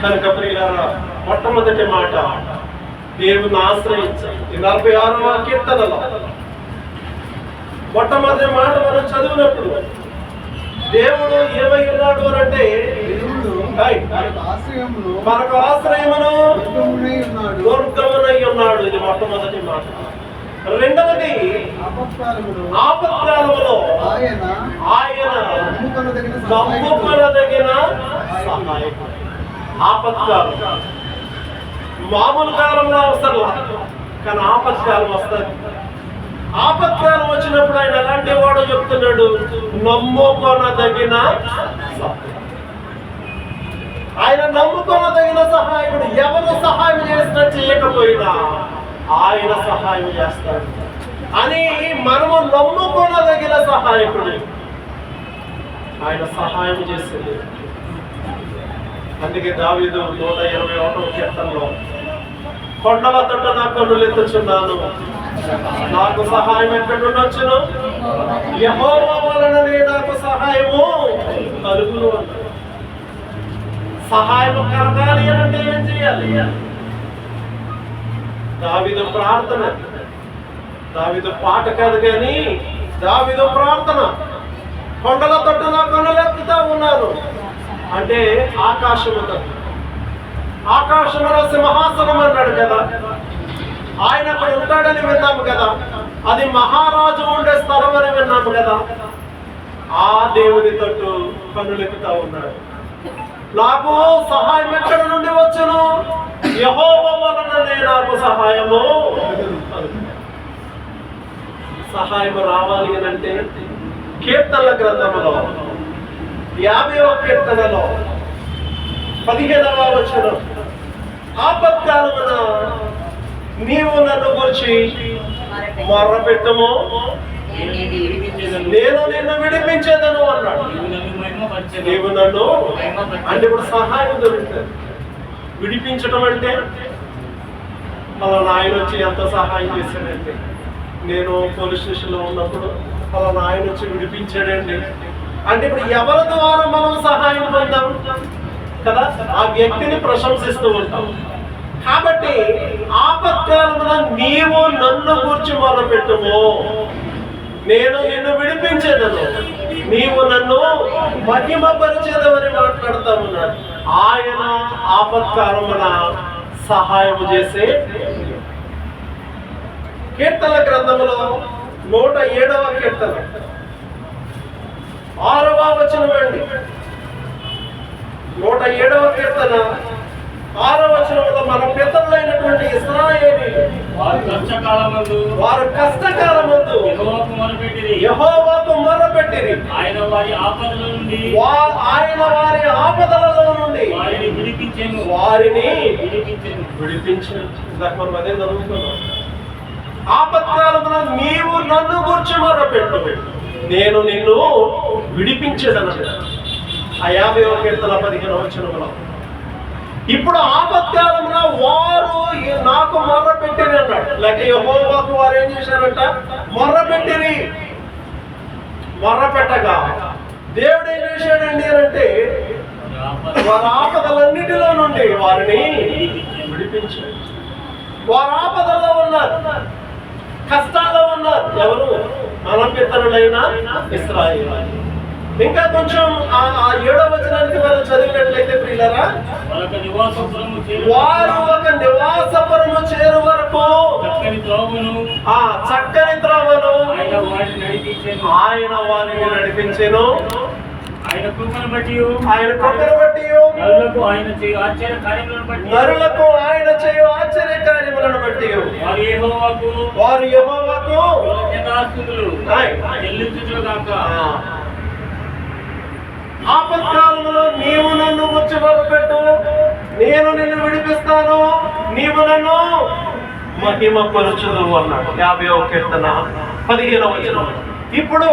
కనుక ప్రియులారా మొట్టమొదటి మాట దేవుని ఆశ్రయించాలి నలభై ఆరవ కీర్తనలో మొట్టమొదటి మాట మనం చదివినప్పుడు దేవుడు ఏమై ఉన్నాడు అని అంటే మనకు ఆశ్రయమును మనకు దుర్గమునై ఉన్నాడు ఇది మొట్టమొదటి మాట. రెండవది ఆపత్కాలములో ఆయన నమ్ముకొనదగిన సహాయకుడు. ఆపత్కాలం మామూలు కాలంలో అవసరం కానీ ఆపత్కాలం వస్తుంది ఆపత్కాలం వచ్చినప్పుడు ఆయన ఎలాంటి వాడు చెప్తున్నాడు నమ్ముకొనదగిన. ఆయన నమ్ముకొనదగిన సహాయకుడు ఎవరు సహాయం చేసినా చేయకపోయినా ఆయన సహాయం చేస్తాడు అని మనము నమ్ముకొనదగిన సహాయకుడు. ఆయన సహాయం చేసింది. అందుకే దావీదు నూట ఇరవై ఒకటో కీర్తనలో కొండల తొట్ట నా కన్నులు ఎత్తుచున్నాను. నాకు సహాయం ఎక్కడి ఉండొచ్చును వలననే నాకు సహాయము కలుగును సహాయం కలగాలి అని అంటే ఏం చేయాలి? దావిదు ప్రార్థన. దావిదు పాట కాదు కానీ దావిదు ప్రార్థన. కొండల తొట్టు నా ఉన్నారు. ఉన్నాను అంటే ఆకాశము తట్టు ఆకాశంలో సింహాసనం అన్నాడు కదా. ఆయన అక్కడ ఉంటాడని విన్నాము కదా. అది మహారాజు ఉండే స్థలం అని విన్నాము కదా. ఆ దేవుని తట్టు కన్నులెక్కుతా ఉన్నాడు. నాకు సహాయం వలననే సహాయము? సహాయము రావాలి అని అంటే కీర్తనల గ్రంథములో యాభైవ కీర్తనలో పదిహేనవ వచనం ఆపత్కాలమున నీవు నన్ను గురించి మొర్రపెట్టము నేను నిన్ను విడిపించేదను అన్నాడు. నీవు నన్ను అంటే ఇప్పుడు సహాయం దొరుకుతుంది. విడిపించడం అంటే పలానా ఆయన వచ్చి ఎంత సహాయం చేశాడండి? నేను పోలీస్ స్టేషన్లో ఉన్నప్పుడు వాళ్ళ ఆయన వచ్చి విడిపించాడండి. అంటే ఇప్పుడు ఎవరి ద్వారా మనం సహాయం పొందాం? కదా? ఆ వ్యక్తిని ప్రశంసిస్తూ ఉంటాం. కాబట్టి ఆపత్కాలమున నీవు నన్ను గురించి మొదలుపెట్టుము. నేను నిన్ను విడిపించేదను. నీవు నన్ను మహిమపరిచేదవని మాట్లాడుతా ఉన్నాడు. ఆయన ఆపత్కాలమున సహాయం చేసే కీర్తన గ్రంథములో నూట ఏడవ కీర్తన. ఆరవ వచనం అండి. నూట ఏడవ కీర్తన ఆరవ వచనంలో మన పితరులైనటువంటి ఇస్రాయేలీ వారు కష్టకాలమందు వారు కష్టకాలమందు యెహోవాకు మొరపెట్టిరి. యెహోవాకు మొర్రపెట్టిరి ఆయన వారి ఆపదల నుండి ఆయన వారి ఆపదలలో నుండి వారిని విడిపించెను. వారిని విడిపించెను. విడిపించు ఇందాక మనం అదే చదువుతున్నాం. ఆపత్కాలమున నీవు నన్ను గుర్చి మొరపెట్టు. నేను నిన్ను విడిపించేదను ఆ యాభై కీర్తన పదిహేను వచనములో. ఇప్పుడు ఆపత్కాలమున వారు నాకు మొర్ర పెట్టిరి అన్నాడు. లేక యహోవాకు వారు ఏం చేశారంట? మొర్ర పెట్టిరి మొర్ర పెట్టగా దేవుడు ఏం చేశాడండి అని అంటే వారి ఆపదలన్నిటిలో నుండి వారిని విడిపించాడు. వారు ఆపదల్లో ఉన్నారు. కష్టాల్లో ఉన్నారు ఎవరు? అనపితరులైన ఇస్రాయిల్. ఇంకా కొంచెం ఆ ఆ ఏడవ వచనానికి మనం చదివినట్లయితే ప్రియులరా వారు ఒక నివాసపురము చేరు వరకు చక్కని త్రోవను ఆ చక్కని త్రోవను ఆయన వారిని నడిపించేను. ఆయన కృపను బట్టి ఆయన కృపను బట్టి నరులకు ఆయన చేయు ఆశ్చర్య కార్యములను బట్టి నరులకు ఆయన చేయు ఆశ్చర్య కార్యములను బట్టి వారు యెహోవాకు వారు యెహోవాకు. కృతజ్ఞతాస్తుతులు. చెల్లించుదురు గాక ఆపత్కాలంలో నీవు నన్ను మొదలుపెట్టు నేను నిన్ను విడిపిస్తాను. నీవు నన్ను మహిమ పరుచుదు అన్నాడు. యాభై ఒక కీర్తన పదిహేనవ వచనం. ఇప్పుడు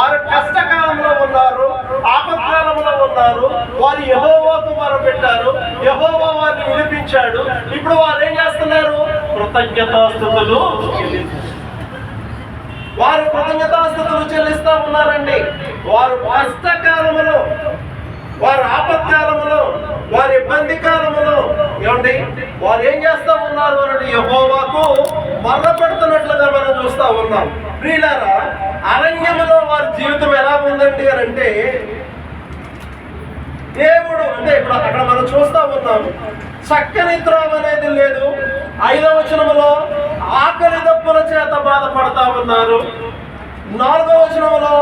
వారు కష్టకాలంలో ఉన్నారు ఆపత్కాలంలో ఉన్నారు వారు యహోవాకు మొరపెట్టారు యహోవా వారిని విడిపించాడు. ఇప్పుడు వారు ఏం చేస్తున్నారు? కృతజ్ఞతాస్థుతులు వారు కృతజ్ఞతాస్థుతులు చెల్లిస్తా ఉన్నారండి. వారు కష్టకాలములో వారు వారి ఇబ్బంది కాలంలో ఏమండి? వారు ఏం చేస్తా ఉన్నారు అని యహోవాకు మర్ర పెడుతున్నట్లుగా మనం చూస్తా ఉన్నాం. ప్రియులారా అరణ్యములో వారి జీవితం ఎలా ఉందండి అని అంటే దేవుడు అంటే ఇప్పుడు అక్కడ మనం చూస్తా ఉన్నాం. చక్కని త్రోవ అనేది లేదు. ఐదవ వచనములో ఆకలి దప్పుల చేత బాధపడతా ఉన్నారు. నాలుగవ వచనములో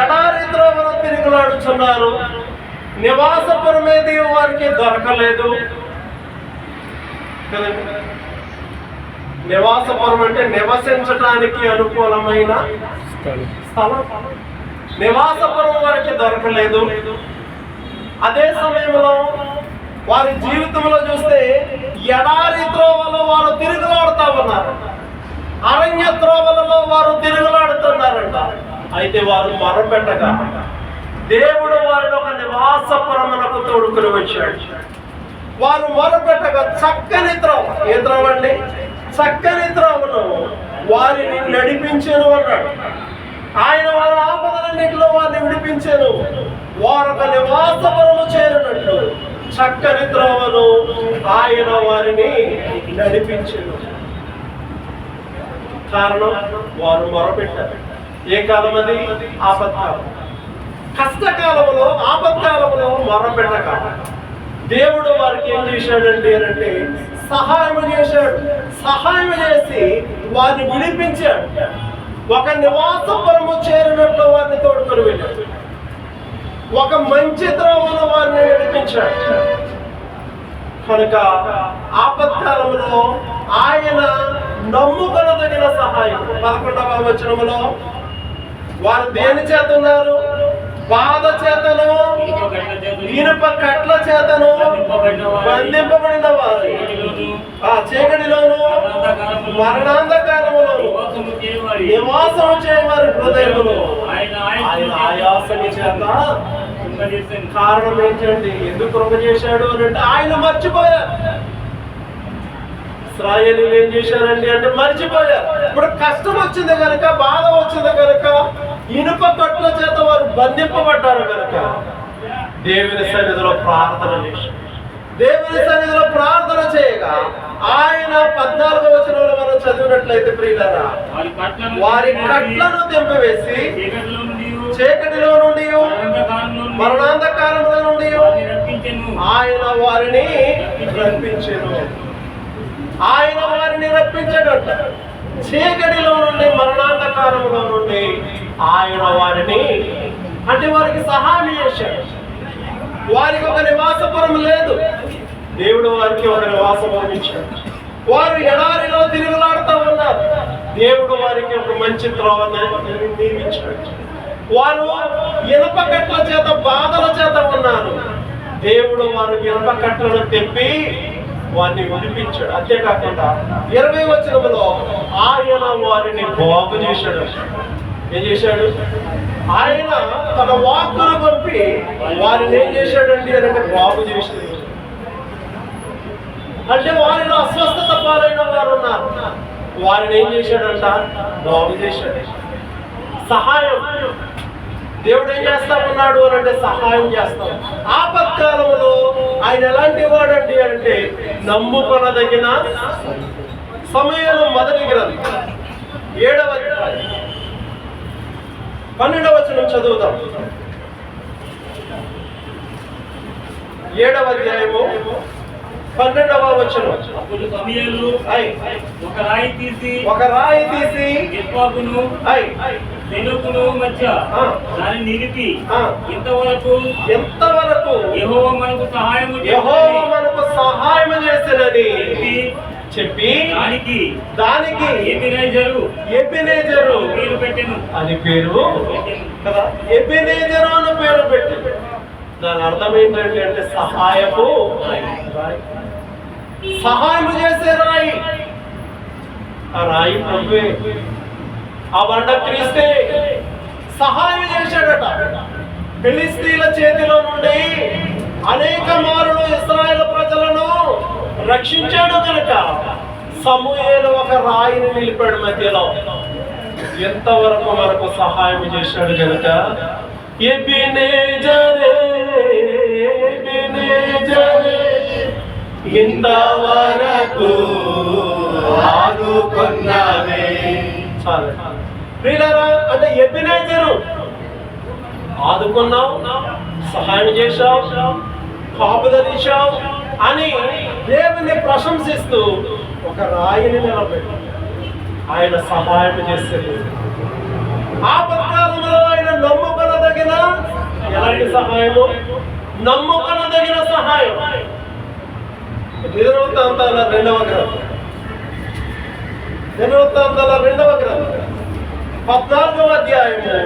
ఎడారి త్రోవను తిరుగులాడుచున్నారు. నివాసపురం ఏది వారికి దొరకలేదు నివాసపురం అంటే నివసించడానికి అనుకూలమైన స్థలం. నివాసపురం వారికి దొరకలేదు. అదే సమయంలో వారి జీవితంలో చూస్తే ఎడారి త్రోవలో వారు తిరుగులాడుతా ఉన్నారు. అరణ్య త్రోవలలో వారు తిరుగులాడుతున్నారంట. అయితే వారు మొరపెట్టగా దేవుడు వారిని ఒక నివాసపురమునకు తోడుకుని వచ్చాడు. వారు మొరపెట్టగా చక్కని త్రోవ. ఏ ద్రవండి చక్కని ద్రవను వారిని నడిపించాను అన్నాడు. ఆయన వారి ఆపదలన్నింటిలో వారిని విడిపించాను. వారు ఒక నివాసపురము చేరినట్టు చక్కని ద్రవను ఆయన వారిని నడిపించాను. కారణం వారు మొరపెట్టారు. ఏ కాలం అది ఆపత్కాలం కష్టకాలంలో ఆపత్కాలంలో మొరపెట్టక దేవుడు వారికి ఏం చేశాడండి అంటే సహాయం చేశాడు. సహాయం చేసి వారిని విడిపించాడు. ఒక నివాసపురము చేరినట్లు వారిని తోడుకొని వెళ్ళాడు ఒక మంచి త్రోవను వారిని విడిపించాడు. కనుక ఆపత్కాలంలో ఆయన నమ్ముకొనదగిన సహాయం. పదకొండవ వచనములో వారు దేని చేతున్నారు? బాధ చేతను ఇనుప కట్ల చేతను బంధింపబడిన వారు ఆ చీకటిలోను మరణాంధకారములోను నివాసము చేయవారి నివాసం చేయవారి హృదయములు ఆయన ఆయాసము చేత కారణం ఏంటండి ఎందుకు కృప చేశాడు అని అంటే ఆయన మర్చిపోయారు. ఇస్రాయేలీలు ఏం చేశారండి అంటే మర్చిపోయారు. ఇప్పుడు కష్టం వచ్చింది కనుక బాధ వచ్చింది కనుక ఇనుప కట్ల చేత వారు బంధింపబడ్డారు కనుక దేవుని సన్నిధిలో ప్రార్థన చేశారు దేవుని సన్నిధిలో ప్రార్థన చేయగా ఆయన పద్నాలుగో వచనంలో మనం చదివినట్లయితే ప్రియులరా వారి కట్లను తెంపివేసి చీకటిలో నుండి మరణాంధకారంలో నుండి. ఆయన వారిని రప్పించెను. ఆయన వారిని రప్పించడట చీకటిలో నుండి మరణాంధకారములో నుండి ఆయన వారిని అంటే వారికి సహాయం చేశాడు. వారికి ఒక నివాసపురం లేదు. దేవుడు వారికి ఒక నివాసపురం ఇచ్చాడు. వారు ఎడారిలో తిరుగులాడుతూ ఉన్నారు. దేవుడు వారికి ఒక మంచి త్రోవని నియమించాడు వారు ఇనప కట్ల చేత బాధల చేత ఉన్నారు. దేవుడు వారు ఇనప కట్లను తెప్పి వారిని విడిపించాడు. అంతేకాకుండా ఇరవై వచనంలో ఆయన వారిని బాగు చేశాడు. ఏం చేశాడు? ఆయన తన వాక్కును పంపి వారిని ఏం చేశాడండి అని అంటే బాగు చేశాడు. అంటే వారిలో అస్వస్థత పాలైన వారు ఉన్నారు. వారిని ఏం చేశాడంట? బాగు చేశాడు. సహాయం. దేవుడు ఏం చేస్తా ఉన్నాడు అని అంటే సహాయం చేస్తాం. ఆపత్కాలంలో ఆయన ఎలాంటి వాడండి అంటే నమ్ముకొనదగిన సమయంలో మొదటి గ్రంథం ఏడవ. పన్నెండవ వచనం చదువుదాం. ఏడవ అధ్యాయము పన్నెండవ వచనం. ఒక రాయి తీసి ఒక రాయి తీసి తెనుకును మధ్య. దాన్ని నిలిపి. ఇంతవరకు ఎంతవరకు యెహోవా మనకు సహాయము యెహోవా మనకు సహాయం చేసినది? చెప్పి దానికి దానికి ఎబినైజరు ఎబినేజరు పేరు పెట్టెను. అని పేరు కదా? ఎబినేజరు అని పేరు పెట్టి దాని అర్థం ఏంటంటే అంటే సహాయపు రాయి. సహాయం చేసే రాయి. ఆ రాయి ప్రభువే ఆ బండ క్రీస్తే సహాయం చేశాడట. ఫిలిస్తీన్ల చేతిలో నుండి అనేక మారులు ఇస్రాయేల్ ప్రజలను రక్షించాడు కనుక సమూయేలు ఒక రాయిని నిలిపాడు మధ్యలో. ఎంతవరకు మనకు సహాయం చేశాడు కనుక? ఇంతవరకు ఆదుకున్నావే. చాలు. వీళ్ళరా అంటే ఎబ్బినేజరు ఆదుకున్నావు సహాయం చేశావు కాపుదలిచావు అని దేవుని ప్రశంసిస్తూ ఒక రాయిని నిలబెట్టు. ఆయన సహాయం చేసేది ఆపత్కాలంలో ఆయన నమ్ముకొనదగిన ఎలాంటి సహాయము? నమ్ముకొనదగిన సహాయం. నిరవృత్తాంతాల రెండవ గ్రంథం. అంత రెండవ గ్రంథం. పద్నాలుగవ అధ్యాయము.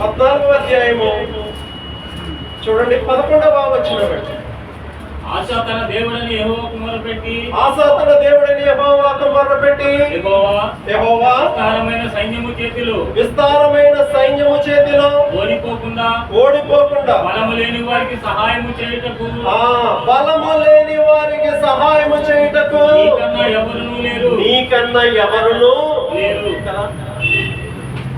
పద్నాలుగవ అధ్యాయము. చూడండి పదకొండవ వచ్చిన ఆశ తన దేవుడని యెహోవాకు మొరపెట్టి ఆసాతన దేవుడిని యెహోవాకు మొర్రపెట్టి యెహోవా యెహోవా విస్తారమైన సైన్యము చేతిలో విస్తారమైన సైన్యము చేతిలో ఓడిపోకుండా ఓడిపోకుండా బలము లేని వారికి సహాయము చేయుటకు ఆ బలము లేని వారికి సహాయము చేయుటకు నీకన్నా ఎవరునూ లేరు. నీకన్నా ఎవరును లేరు.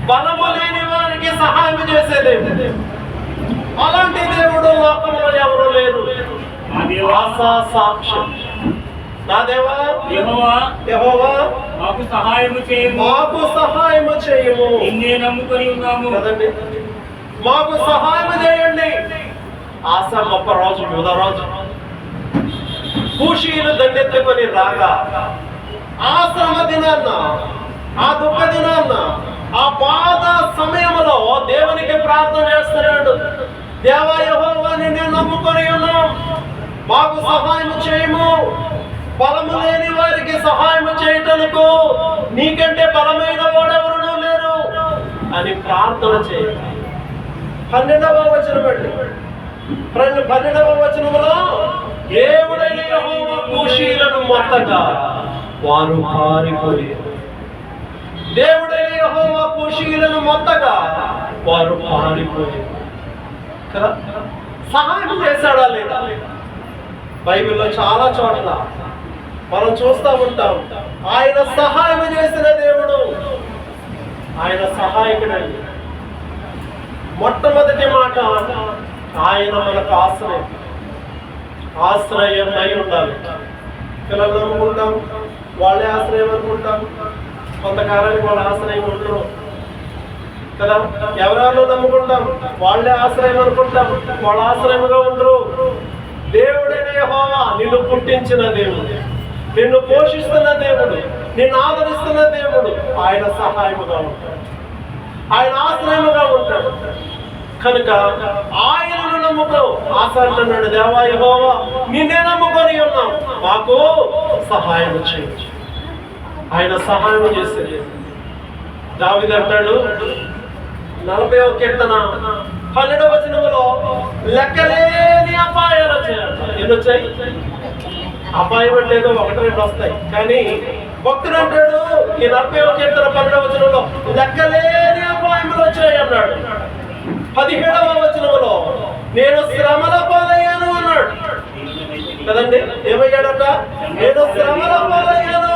బలము లేని వారికి సహాయం చేసేది అలాంటి దేవుడు లోకంలో ఎవరు లేరు. ఆశా సాక్ష్యం. నా దేవా? యెహోవా యెహోవా మాకు సహాయము చేయము. మాకు సహాయము చేయము. నిన్నే నమ్ముకొని ఉన్నాము. కదండి? మాకు సహాయం చేయండి. ఆశ గొప్ప రాజు యుధరాజు కూషీలు దండెత్తుకొని రాగా ఆ శ్రమ దినాన్న ఆ దుఃఖ దినాన్న ఆ బాధ సమయంలో దేవునికి ప్రార్థన చేస్తున్నాడు. దేవా యెహోవా నిన్నే నమ్ముకొని ఉన్నాం. మాకు సహాయం చేయము. బలము లేని వారికి సహాయం చేయటకు నీకంటే బలమైన వాడెవరునూ లేరు అని ప్రార్థన చేయాలి పన్నెండవ వచనం అండి. పన్నెండవ వచనంలో దేవుడైన కూషీలను మొత్తగా వారు పారిపోయారు దేవుడైన యెహోవా కూషీలను మొత్తగా వారు పారిపోయారు సహాయం చేశాడా లేదా? బైబిల్లో చాలా చోట్ల మనం చూస్తూ ఉంటాం. ఆయన సహాయం చేసిన దేవుడు. ఆయన సహాయకుడండి. మొట్టమొదటి మాట ఆయన మనకు ఆశ్రయం. ఆశ్రయం అయి ఉండాలి. పిల్లలు నమ్ముకుంటాం వాళ్ళే ఆశ్రయం అనుకుంటాం. కొంతకాలానికి వాళ్ళ ఆశ్రయం ఉండరు కదా? ఎవరెవరు నమ్ముకుంటాం? వాళ్ళే ఆశ్రయం అనుకుంటాం. వాళ్ళ ఆశ్రయంగా ఉండరు దేవుడైన యహోవా నిన్ను పుట్టించిన దేవుడు. నిన్ను పోషిస్తున్న దేవుడు నిన్ను ఆదరిస్తున్న దేవుడు ఆయన సహాయముగా ఉంటాడు. ఆయన ఆశ్రయముగా ఉంటాడు. కనుక ఆయనను నమ్ముకో. ఆశాడు దేవా యహోవా నిన్నే నమ్ముకొని ఉన్నాం. మాకు సహాయం చేయొచ్చు ఆయన సహాయం చేసేది దావిదంటాడు నలభై ఒక కీర్తన. పన్నెండవ వచనంలో లెక్కలేని అపాయాలు వచ్చాయి. ఎన్ని వచ్చాయి? అపాయం అంటే ఒకటి రెండు వస్తాయి. కానీ భక్తుడు అంటాడు ఈ నలభై ఒక కీర్తన పన్నెండవ వచనంలో లెక్కలేని అపాయములు వచ్చాయి అన్నాడు. పదిహేడవ వచనములో నేను శ్రమల పాలయ్యాను అన్నాడు. కదండి? ఏమయ్యాడట? నేను శ్రమల పాలయ్యాను.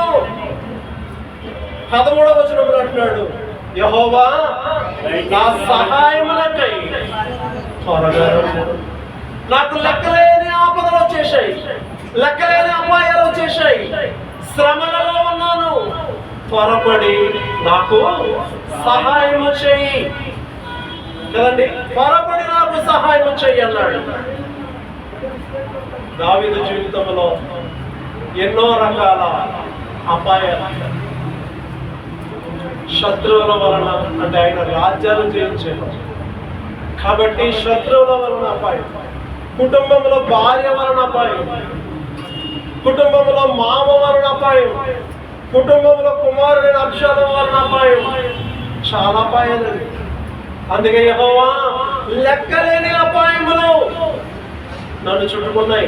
పదమూడవ వచనంలో అంటున్నాడు యహోవా నా సహాయములకై త్వరగా నాకు లెక్కలేని ఆపదలు వచ్చేసాయి లెక్కలేని అపాయాలు వచ్చేసాయి శ్రమలలో ఉన్నాను. త్వరపడి నాకు సహాయం చేయి. కదండి? త్వరపడి నాకు సహాయం చేయి అన్నాడు. దావిద జీవితంలో ఎన్నో రకాల అపాయాలు. శత్రువుల వలన అంటే ఆయన రాజ్యాలు జయించారు. కాబట్టి శత్రువుల వలన అపాయం. కుటుంబంలో భార్య వలన అపాయం. కుటుంబంలో మామ వలన అపాయం. కుటుంబంలో కుమారుడి అక్షరం వలన అపాయం. చాలా అపాయాలు అందుకే యహోవా లెక్కలేని అపాయములు నన్ను చుట్టుకున్నాయి.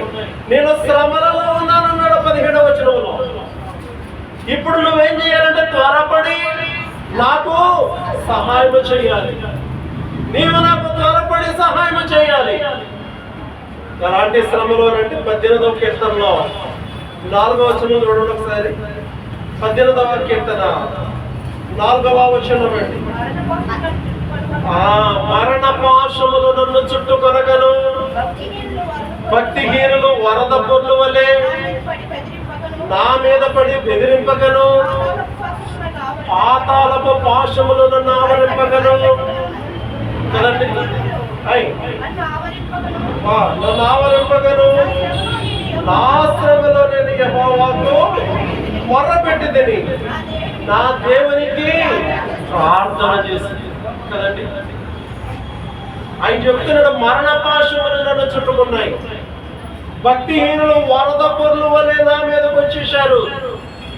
నేను శ్రమలలో ఉన్నానన్నాడు పదిహేడవ వచనంలో. ఇప్పుడు నువ్వేం చేయాలంటే త్వరపడి నాకు సహాయం చేయాలి. నీవు నాకు త్వరపడి సహాయం చేయాలి. అలాంటి శ్రమలో అంటే పద్దెనిమిదవ కీర్తనలో నాలుగవ వచనం చూడండి ఒకసారి. పద్దెనిమిదవ కీర్తన. నాలుగవ వచనం అండి. మరణ పాశములు నన్ను చుట్టుకొనగను. భక్తిహీనులు వరద పొర్లు వలే. నా మీద పడి బెదిరింపగను పాతాలపు పాశములను నావరింపకను కదండి? నావరింపకను నా శ్రమలో నేను యహోవాకు నా దేవునికి ప్రార్థన చేసింది కదండి? ఆయన చెప్తున్నాడు మరణ పాశములు నన్ను చుట్టుకున్నాయి. భక్తిహీనులు వరద పొరులు వలె నా మీదకి వచ్చేసారు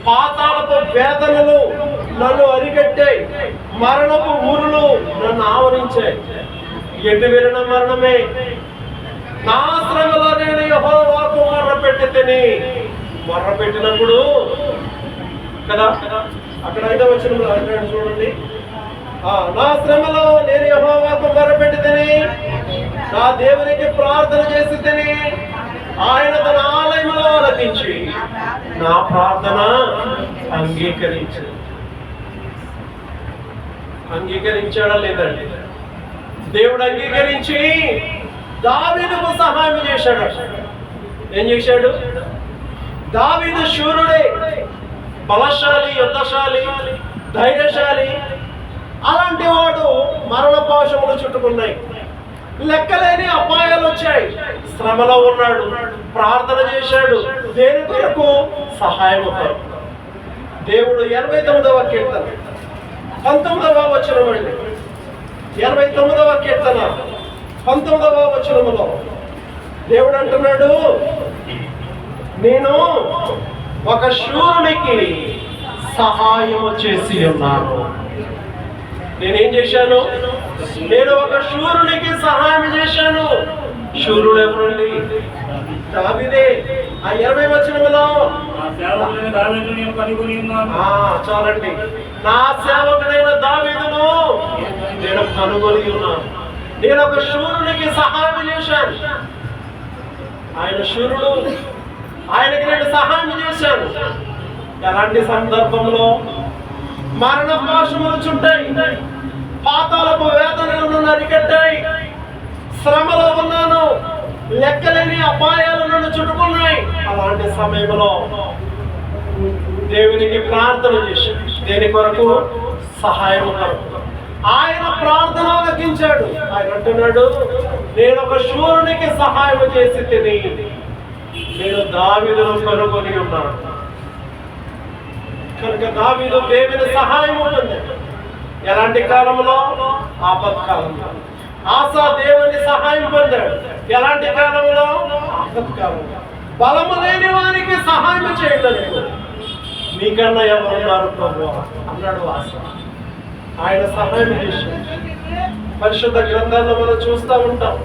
పాతాళపు వేదనలు నన్ను అరికట్టాయి మరణపు ఊరులు నన్ను ఆవరించాయి. ఎటు వెళ్ళిన మరణమే? నా శ్రమలో నేను యహోవాకు మొర్ర పెట్టి తిని మొర్ర పెట్టినప్పుడు కదా అక్కడ అయితే వచ్చిన చూడండి. నా శ్రమలో నేను యహోవాకు మొర్ర పెట్టి తిని నా దేవునికి ప్రార్థన చేసి ఆయన తన ఆలయంలో ఆలకించి నా ప్రార్థన అంగీకరించాడు అంగీకరించాడా లేదండి దేవుడు అంగీకరించి దావీదుకు సహాయం చేశాడు. ఏం చేశాడు? దావీదు శూరుడే బలశాలి యుద్ధశాలి ధైర్యశాలి అలాంటి వాడు మరణ పాశములు చుట్టుకున్నాయి. లెక్కలేని అపాయాలు వచ్చాయి. శ్రమలో ఉన్నాడు ప్రార్థన చేశాడు. దేని కొరకు? సహాయం అవుతాడు దేవుడు ఎనభై తొమ్మిదవ కీర్తన. పంతొమ్మిదవ వచనం అండి. ఎనభై తొమ్మిదవ కీర్తన. పంతొమ్మిదవ వచనములో దేవుడు అంటున్నాడు నేను ఒక శూరునికి సహాయం చేసి ఉన్నాను. నేనేం చేశాను? నేను ఒక శూరునికి సహాయం చేశాను. శూరుడు ఎవరండి దావిదే. ఆ ఇరవై వచనములో నా సేవకులైన దావీదును నేను కనుగొని ఉన్నాను. ఆ, చాలండి. నా సేవకుడైన దావీదును నేను కనుగొని ఉన్నాను. నేను ఒక శూరునికి సహాయం చేశాను. ఆయన శూరుడు. ఆయనకి నేను సహాయం చేశాను. ఎలాంటి సందర్భంలో మరణ పాశములు చుట్టాయి. పాతాలపు వేదనలను నరికట్టాయి. శ్రమలో ఉన్నాను. లెక్కలేని అపాయాలు నన్ను చుట్టుకున్నాయి. అలాంటి సమయంలో దేవునికి ప్రార్థన చేసి దేని కొరకు? సహాయం ఆయన ప్రార్థన ఆలకించాడు. ఆయన అంటున్నాడు నేను ఒక శూరునికి సహాయం చేసి తిని నేను దావిదను కనుగొని ఉన్నాను. కనుక దావీదు దేవుని సహాయం ఉంటుంది. ఎలాంటి కాలంలో? ఆపత్కాలంలో ఆశా దేవుని సహాయం పొందాడు. ఎలాంటి కాలంలో? ఆపత్కాలంలో బలము లేని వారికి సహాయం చేయలేదు నీకన్నా ఎవరున్నారు ప్రభు? అన్నాడు ఆశ ఆయన సహాయం చేశాడు. పరిశుద్ధ గ్రంథాల్లో మనం చూస్తూ ఉంటాం.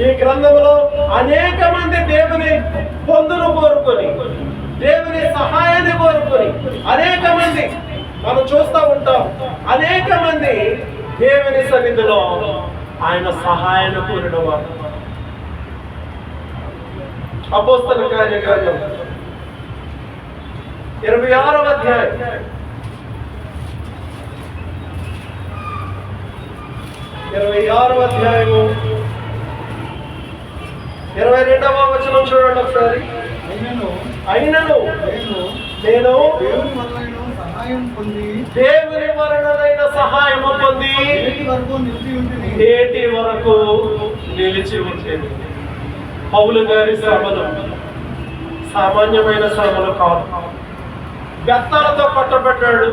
ఈ గ్రంథంలో అనేక మంది దేవుని పొందును కోరుకొని దేవుని సహాయాన్ని కోరుకొని అనేక మంది మనం చూస్తూ ఉంటాం. అనేక మంది దేవుని సన్నిధిలో ఆయన సహాయాన్ని కోరిన వారు అపోస్తల కార్యక్రమం ఇరవై ఆరవ అధ్యాయం. ఇరవై ఆరవ అధ్యాయము. ఇరవై రెండవ వచనం చూడండి ఒకసారి. అయినను నేను దేవుని వలన సహాయం పొంది దేవుని వలనైన సహాయము పొంది నేటి వరకు నిలిచి ఉంటుంది నేటి వరకు నిలిచి ఉంటుంది పౌలు గారి శ్రమలు సామాన్యమైన శ్రమలు కాదు. బెత్తాలతో పట్టబడ్డాడు.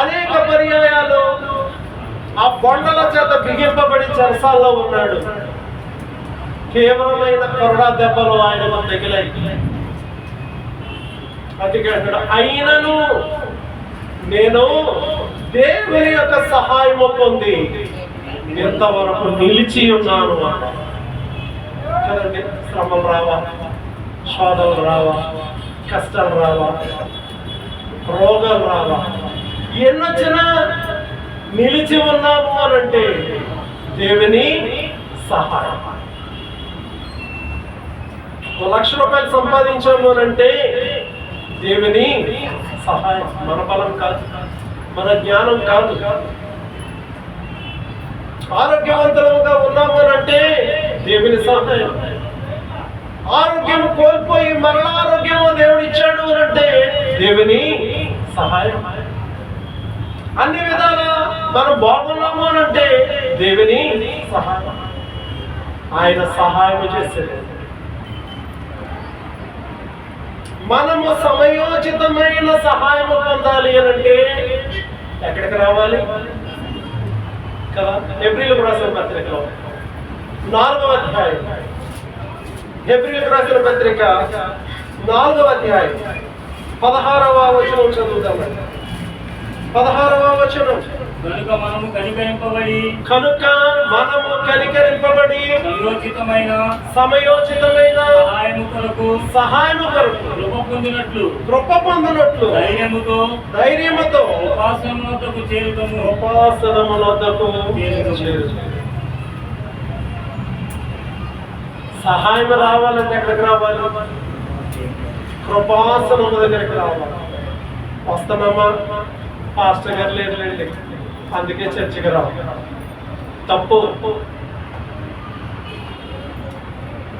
అనేక పర్యాయాలు ఆ బొండల చేత బిగింపబడి చెరసాల్లో ఉన్నాడు. తీవ్రమైన కొరడా దెబ్బలు ఆయనకు తగిలాయి అందుకే అంటాడు అయినను నేను దేవుని యొక్క సహాయము పొంది ఎంతవరకు నిలిచి ఉన్నాను అన్నాడు. కదండి శ్రమలు రావా శోధలు రావా కష్టాలు రావా రోగాలు రావా. ఎన్నొచ్చినా నిలిచి ఉన్నాము అని అంటే దేవుని సహాయం. ఒక లక్ష రూపాయలు సంపాదించాము అని అంటే దేవుని సహాయం మన బలం కాదు మన జ్ఞానం కాదు. ఆరోగ్యవంతరంగా ఉన్నాము అని అంటే దేవుని సహాయం. ఆరోగ్యం కోల్పోయి మరణ ఆరోగ్యం దేవుడు ఇచ్చాడు అని అంటే దేవుని సహాయం. అన్ని విధాలా మనం బాగున్నాము అని అంటే దేవుని సహాయం. ఆయన సహాయం చేసేది. మనము సమయోచితమైన సహాయం పొందాలి అని అంటే ఎక్కడికి రావాలి? కదా? ఏప్రిల్ రాసిన పత్రికలో నాలుగవ అధ్యాయం. ఏప్రిల్ రాసిన పత్రిక. నాలుగవ అధ్యాయం. పదహారవ వచనం చదువుతామండి పదహారవ వచనం. కనుక మనము కనికరింపబడి కనుక మనము కనికరింపబడి సంయోచితమైన సమయోచితమైన సహాయము కొరకు సహాయము కొరకు కృప పొందినట్లు కృప పొందినట్లు ధైర్యముతో ధైర్యముతో ఉపాసనకు చేరుతము ఉపాసనములొద్దకు చేరు. సహాయం రావాలంటే ఎక్కడికి రావాలి? కృపాసనము దగ్గరికి రావాలి. వస్తున్నామా పాస్టర్ గారు లేదులేండి అందుకే చర్చకి రావు. తప్పు.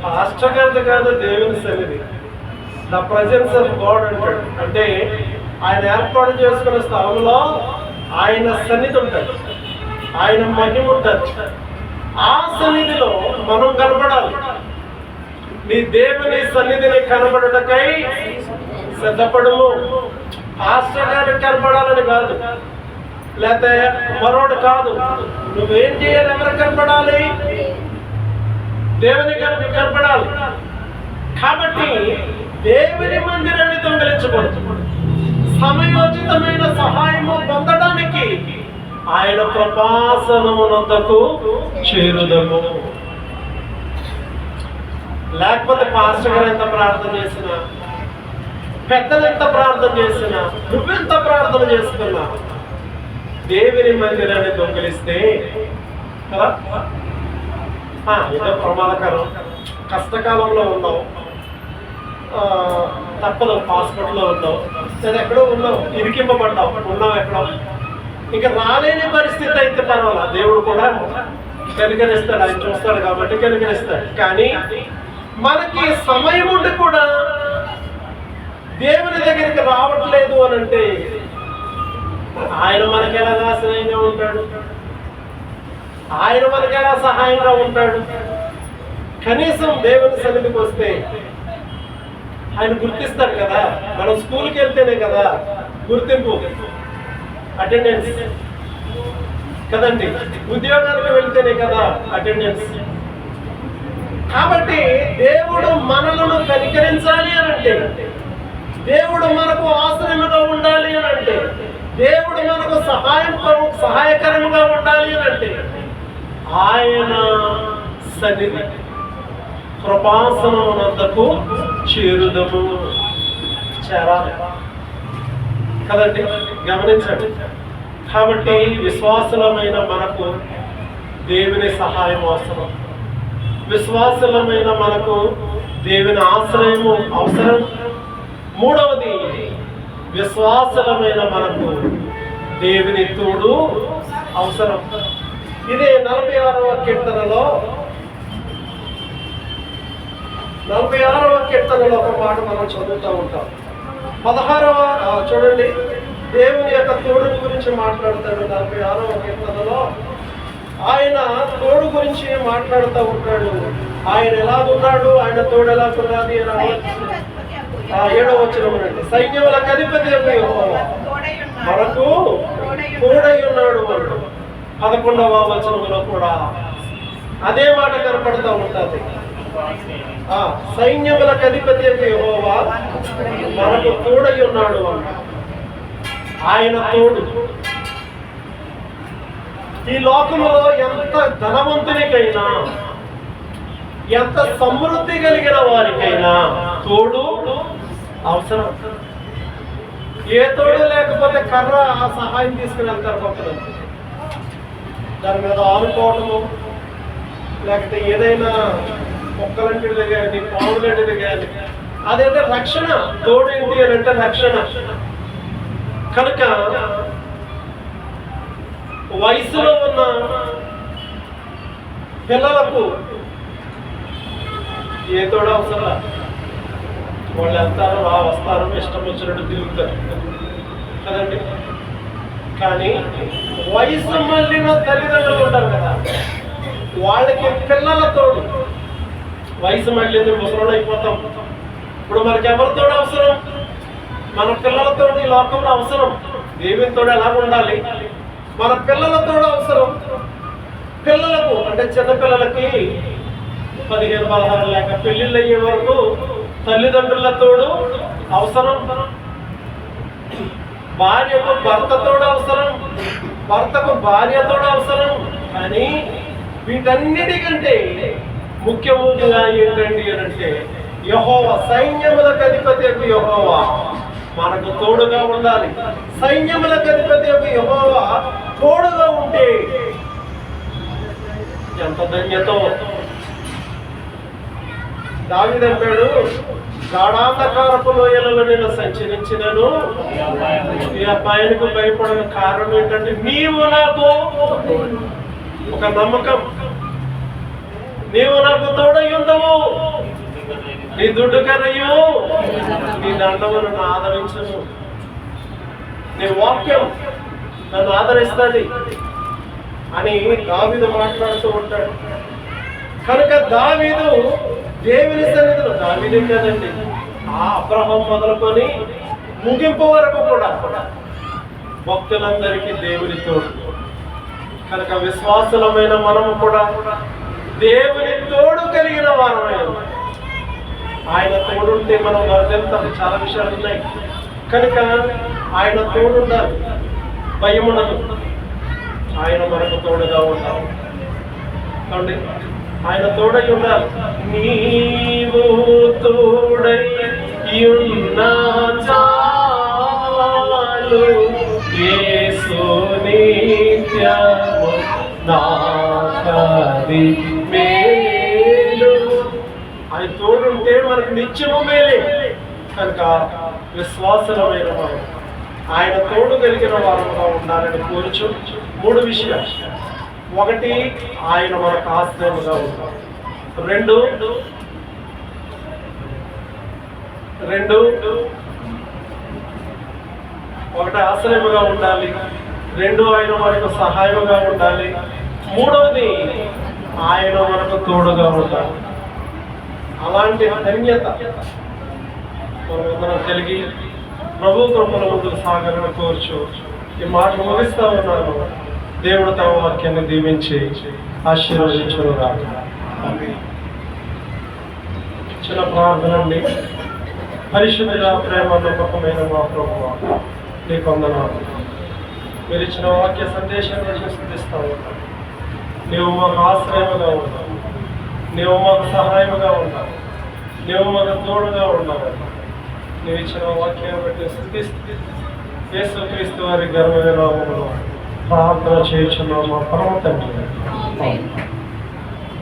పాస్టర్ గారిది కాదు దేవుని సన్నిధి. ద ప్రజెన్స్ ఆఫ్ గాడ్ అంటాడు. అంటే ఆయన ఏర్పాటు చేసుకున్న స్థలంలో ఆయన సన్నిధి ఉంటుంది. ఆయన మహిమ ఉంటుంది. ఆ సన్నిధిలో మనం కనపడాలి. నీ దేవుని సన్నిధిని కనబడటకై సిద్ధపడము. పాస్టర్ గారికి కనపడాలని కాదు. లేకపోతే మరోడు కాదు. నువ్వేం చేయాలి? ఎవరికి కనపడాలి? దేవుని కనుక కనపడాలి. కాబట్టి దేవుని మందిరాన్ని దొంగలించకూడదు. సమయోచితమైన సహాయము పొందడానికి ఆయన కృపాసనమునందుకు చేరుదము. లేకపోతే పాస్టర్ గారు ఎంత ప్రార్థన చేసినా పెద్దలు ఎంత ప్రార్థన చేసినా నువ్వెంత ప్రార్థన చేసుకున్నా దేవుని మందిరాన్ని దొంగిలిస్తే కదా? ఏదో ప్రమాదకరం. కష్టకాలంలో ఉన్నావు తప్పదు హాస్పిటల్లో ఉన్నావు సరే ఎక్కడో ఉన్నావు ఇరికింపబడ్డావు ఉన్నావు ఎక్కడో. ఇంకా రాలేని పరిస్థితి అయితే పర్వాలా? దేవుడు కూడా కనికరిస్తాడు ఆయన చూస్తాడు కాబట్టి కనికరిస్తాడు. కానీ మనకి సమయం ఉండి కూడా దేవుని దగ్గరికి రావట్లేదు అని అంటే ఆయన మనకి ఎలా నాశనంగా ఉంటాడు. ఆయన మనకి ఎలా సహాయంగా ఉంటాడు. కనీసం దేవుని సన్నిధికి వస్తే ఆయన గుర్తిస్తాడు కదా. మనం స్కూల్కి వెళ్తేనే కదా గుర్తింపు అటెండెన్స్. కదండి? ఉద్యోగానికి వెళ్తేనే కదా అటెండెన్స్. కాబట్టి దేవుడు మనలను కనికరించాలి అని అంటే దేవుడు మనకు ఆశ్రయముగా ఉండాలి అని అంటే సహాయంతో సహాయకరంగా ఉండాలి అని అంటే ఆయన సన్నిధి. కృపాసనమునందుకు చేరుదము. చేరాలి. కదండి? గమనించండి. కాబట్టి విశ్వాసులమైన మనకు దేవుని సహాయం అవసరం. విశ్వాసులమైన మనకు దేవుని ఆశ్రయము అవసరం. మూడవది విశ్వాసులమైన మనకు దేవుని తోడు అవసరం. ఇదే నలభై ఆరవ కీర్తనలో నలభై ఆరవ కీర్తనలో ఒక మాట మనం చదువుతూ ఉంటాం. పదహారవ చూడండి. దేవుని యొక్క తోడు గురించి మాట్లాడతాడు నలభై ఆరవ కీర్తనలో. ఆయన తోడు గురించి మాట్లాడుతూ ఉంటాడు. ఆయన ఎలా ఉన్నాడు ఆయన తోడు ఎలా ఉన్నది అని ఏడవ వచ్చిన సైన్యములకు అధిపతి మనకు తోడై ఉన్నాడు అన్నాడు పదకొండవ వచనంలో కూడా అదే మాట కనపడుతూ ఉంటుంది. ఆ సైన్యములకు అధిపతి యహోవా మనకు తోడై ఉన్నాడు అన్నాడు ఆయన తోడు. ఈ లోకంలో ఎంత ధనవంతునికైనా ఎంత సమృద్ధి కలిగిన వారికైనా తోడు అవసరం. ఏ తోడు లేకపోతే కర్ర ఆ సహాయం తీసుకుని వెళ్తారు దాని మీద ఆడుకోవటము లేకపోతే ఏదైనా మొక్కలంటిది కానీ పాములంటిది కానీ అదైతే రక్షణ? తోడు ఏంటి అని అంటే రక్షణ. కనుక వయసులో ఉన్న పిల్లలకు ఏ తోడు అవసరం? వాళ్ళు వెళ్తారు రా వస్తారు ఇష్టం వచ్చినట్టు తిరుగుతారు. కదండి? కానీ వయసు మళ్ళిన తల్లిదండ్రులు ఉంటారు కదా వాళ్ళకి పిల్లల తోడు వయసు మళ్ళీ ముసలు అయిపోతాం. ఇప్పుడు మనకి ఎవరితో అవసరం? మన పిల్లలతో ఈ లోకంలో అవసరం. దేవునితో ఎలా ఉండాలి? మన పిల్లలతో అవసరం. పిల్లలకు అంటే చిన్నపిల్లలకి పదిహేను పదహారు లేక పెళ్ళిళ్ళు అయ్యే వరకు తల్లిదండ్రులతోడు అవసరం. భార్యకు భర్తతోడు అవసరం. భర్తకు భార్యతోడు అవసరం. అని వీటన్నిటికంటే ముఖ్యముగా ఏంటండి అని అంటే యహోవ సైన్యములకు అధిపతి యొక్క యహోవ మనకు తోడుగా ఉండాలి. సైన్యములకు అధిపతి యొక్క యహోవ తోడుగా ఉంటే ఎంత ధన్యతో దావిదంపాడు గాఢాంధకారపు లోయలలో నేను సంచరించినను ఈ అబ్బాయినికి భయపడిన కారణం ఏంటంటే నీవు నాకు ఒక నమ్మకం. నీవు నాకు తోడై ఉండవు నీ దుడ్డు కరయ్యు నీ దండము నన్ను ఆదరించను. నీ వాక్యం నన్ను ఆదరిస్తుంది అని దావీదు మాట్లాడుతూ ఉంటాడు. కనుక దావీదు దేవుని సన్నిధిలో దావీదే కదండి ఆ అబ్రహం మొదలుకొని ముగింపు వరకు కూడా భక్తులందరికీ దేవుని తోడు. కనుక విశ్వాసులమైన మనము కూడా దేవుని తోడు కలిగిన వారమే ఆయన తోడుంటే మనం వర్ధిల్తాం చాలా విషయాలు ఉన్నాయి. కనుక ఆయన తోడు ఉండాలి భయం ఉండదు ఆయన మనకు తోడుగా ఉంటాం కాబట్టి ఆయన తోడై ఉండాలి నీవు తోడై ఉన్నా చాలు. యేసు నాకది మేలు. ఆయన తోడుంటే మనకు నిత్యము మేలే. కనుక విశ్వాసమైన వారు ఆయన తోడు కలిగిన వారుగా ఉండాలని కోరుచు. మూడు విషయాలు. ఒకటి ఆయన మనకు ఆశ్రయముగా ఉంటారు రెండు రెండు ఒకటి ఆశ్రయముగా ఉండాలి. రెండు ఆయన మనకు సహాయముగా ఉండాలి. మూడవది ఆయన మనకు తోడుగా ఉండాలి. అలాంటి ధన్యత మనం కలిగి ప్రభు కృపల ముందుకు సాగాలని కోరుచు. ఈ మాటలు ముగిస్తా ఉన్నాను. దేవుడు తమ వాక్యాన్ని దీవించి ఆశీర్వదించును చిన్న ప్రార్థన అండి. పరిశుద్ధుల ప్రేమ నమ్మకమైన మా ప్రభు నీకు వందనాలు మీరు ఇచ్చిన వాక్య సందేశాన్ని విశ్వసిస్తా ఉంటాను నీవు మాకు ఆశ్రయముగా ఉంటావు నీవు మాకు సహాయముగా ఉంటావు నీవు మాకు తోడుగా ఉన్నావు. నీవు ఇచ్చిన వాక్యాన్ని బట్టి స్థుతిస్తూ యేసుక్రీస్తు వారి గర్వమైన ప్రార్థన చేయుచున్నాము? మా పరమ